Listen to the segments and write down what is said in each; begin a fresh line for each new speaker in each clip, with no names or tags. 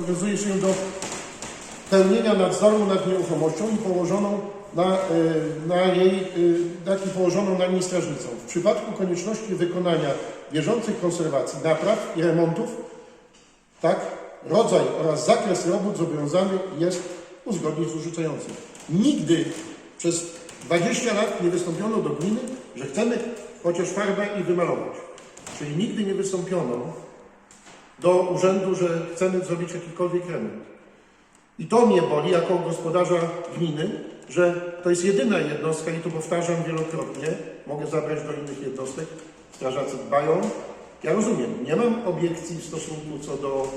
Zobowiązuje się do pełnienia nadzoru nad nieruchomością i położoną na, y, na jej, y, tak i położoną na niej strażnicą. W przypadku konieczności wykonania bieżących konserwacji, napraw i remontów, tak, rodzaj oraz zakres robót zobowiązany jest uzgodnić z użyczającym. Nigdy przez 20 lat nie wystąpiono do gminy, że chcemy chociaż farbę i wymalować. Czyli nigdy nie wystąpiono do urzędu, że chcemy zrobić jakikolwiek remont. I to mnie boli jako gospodarza gminy, że to jest jedyna jednostka i to powtarzam wielokrotnie, mogę zabrać do innych jednostek, strażacy dbają. Ja rozumiem, nie mam obiekcji w stosunku co do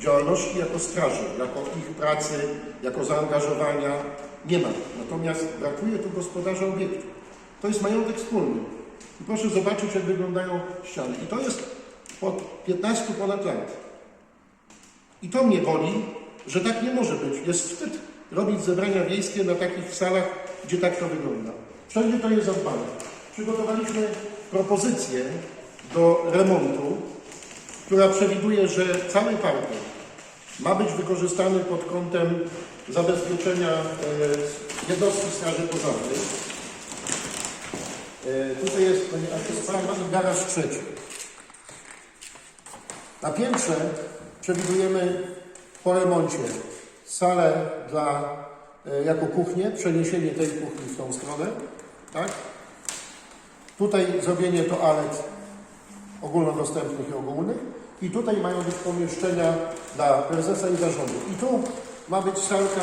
działalności jako straży, jako ich pracy, jako zaangażowania, nie mam. Natomiast brakuje tu gospodarza obiektu. To jest majątek wspólny. I proszę zobaczyć, jak wyglądają ściany. I to jest od 15 ponad lat. I to mnie boli, że tak nie może być. Jest wstyd robić zebrania wiejskie na takich salach, gdzie tak to wygląda. Wszędzie to jest zadbane. Przygotowaliśmy propozycję do remontu, która przewiduje, że cały parking ma być wykorzystany pod kątem zabezpieczenia e, jednostki Straży Pożarnej. E, tutaj jest, panie arcystra, i garaż trzeci. Na piętrze przewidujemy po remoncie salę dla, e, jako kuchnię, przeniesienie tej kuchni w tą stronę, tak? Tutaj zrobienie toalet ogólnodostępnych i ogólnych i tutaj mają być pomieszczenia dla prezesa i zarządu. I tu ma być salka,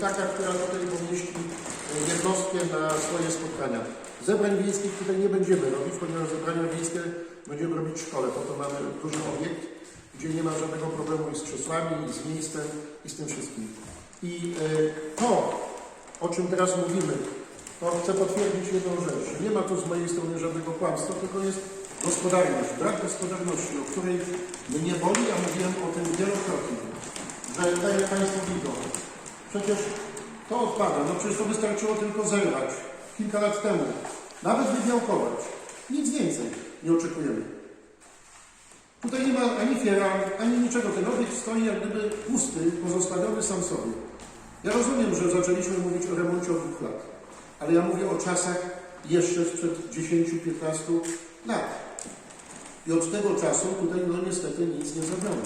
taka, która tutaj pomieści e, jednostkę na swoje spotkania. Zebrań wiejskich tutaj nie będziemy robić, ponieważ zebrania wiejskie będziemy robić w szkole, po to mamy duży obiekt, gdzie nie ma żadnego problemu i z krzesłami, i z miejscem, i z tym wszystkim. I e, to, o czym teraz mówimy, to chcę potwierdzić jedną rzecz, nie ma tu z mojej strony żadnego kłamstwa, tylko jest gospodarność, brak gospodarności, o której mnie boli, a mówiłem o tym wielokrotnie, że tak jak Państwo widzą, przecież to odpada, no przecież to wystarczyło tylko zerwać kilka lat temu, nawet wybiałkować, nic więcej nie oczekujemy. Tutaj nie ma ani fiera, ani niczego. Ten obiekt stoi jak gdyby pusty, pozostawiony sam sobie. Ja rozumiem, że zaczęliśmy mówić o remoncie od dwóch lat, ale ja mówię o czasach jeszcze sprzed 10-15 lat. I od tego czasu tutaj no niestety nic nie zrobiono.